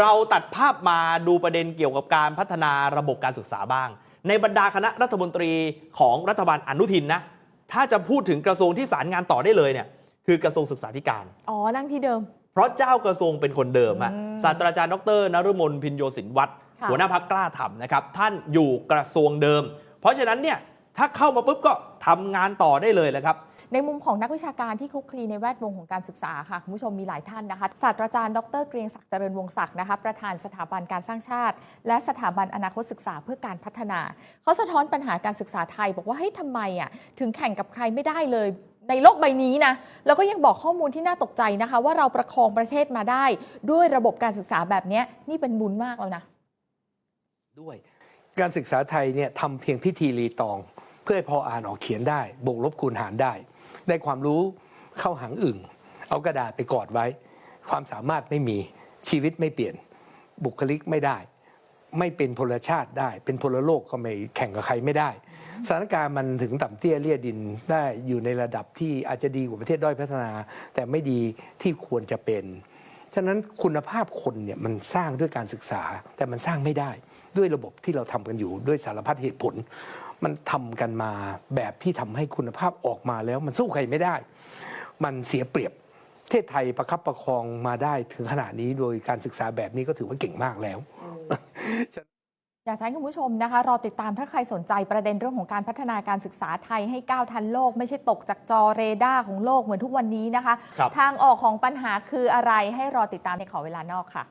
เราตัดภาพมาดูประเด็นเกี่ยวกับการพัฒนาระบบการศึกษาบ้าง ในบรรดาคณะรัฐมนตรีของรัฐบาลอนุทินนะ ถ้าจะพูดถึงกระทรวงที่สารงานต่อได้เลยเนี่ยคือกระทรวงศึกษาธิการ อ๋อ นั่งที่เดิม เพราะเจ้ากระทรวงเป็นคนเดิมอะอืมศาสตราจารย์ดรนฤมลพินโยสินวัตรค่ะหัวหน้าพักกล้าทำนะครับ ท่านอยู่กระทรวงเดิม เพราะฉะนั้นเนี่ยถ้าเข้ามาปุ๊บก็ทำงานต่อได้เลยแหละครับ ในมุมของนักวิชาการที่คลุกคลีในแวดวงของการศึกษาค่ะคุณผู้ชมมีหลายท่านนะคะศาสตราจารย์ดรเกรียงศักดิ์เจริญวงศักดิ์นะคะประธานสถาบันการสร้างชาติ และสถาบันอนาคตศึกษาเพื่อการพัฒนา เขาสะท้อนปัญหาการศึกษาไทย บอกว่าเฮ้ยทำไมอะถึงแข่งกับใครไม่ได้เลยในโลกใบนี้นะแล้วก็ยังบอกข้อมูลที่น่าตกใจนะคะ ว่าเราประคองประเทศมาได้ ด้วยระบบการศึกษาแบบนี้นี่เป็นบุญมากแล้วนะ ด้วยการศึกษาไทยเนี่ยทำเพียงพิธีรีตอง เพื่อให้พออ่านออกเขียนได้บวกลบคูณหารได้ ได้ความรู้เข้าหางอึ่ง เอากระดาษไปกอดไว้ ความสามารถไม่มีชีวิตไม่เปลี่ยน บุคลิกไม่ได้ ไม่เป็นพลชาติได้ เป็นพลโลกก็ไม่แข่งกับใครไม่ได้สถานการณ์มันถึงต่ำเตี้ยเลี่ยดินได้อยู่ในระดับที่อาจจะดีกว่าประเทศด้อยพัฒนา แต่ไม่ดีที่ควรจะเป็น ฉะนั้นคุณภาพคนเนี่ยมันสร้างด้วยการศึกษาแต่มันสร้างไม่ได้ ด้วยระบบที่เราทำกันอยู่ด้วยสารพัดเหตุผล มันทำกันมาแบบที่ทำให้คุณภาพออกมาแล้ว มันสู้ใครไม่ได้ มันเสียเปรียบประเทศไทยประคับประคองมาได้ถึงขนาดนี้โดยการศึกษาแบบนี้ก็ถือว่าเก่งมากแล้วอยากจะให้คุณผู้ชมนะคะ รอติดตามถ้าใครสนใจประเด็นเรื่องของการพัฒนาการศึกษาไทยให้ก้าวทันโลก ไม่ใช่ตกจากจอเรดาร์ของโลกเหมือนทุกวันนี้นะคะครับทางออกของปัญหาคืออะไรให้รอติดตามในขอเวลานอกค่ะ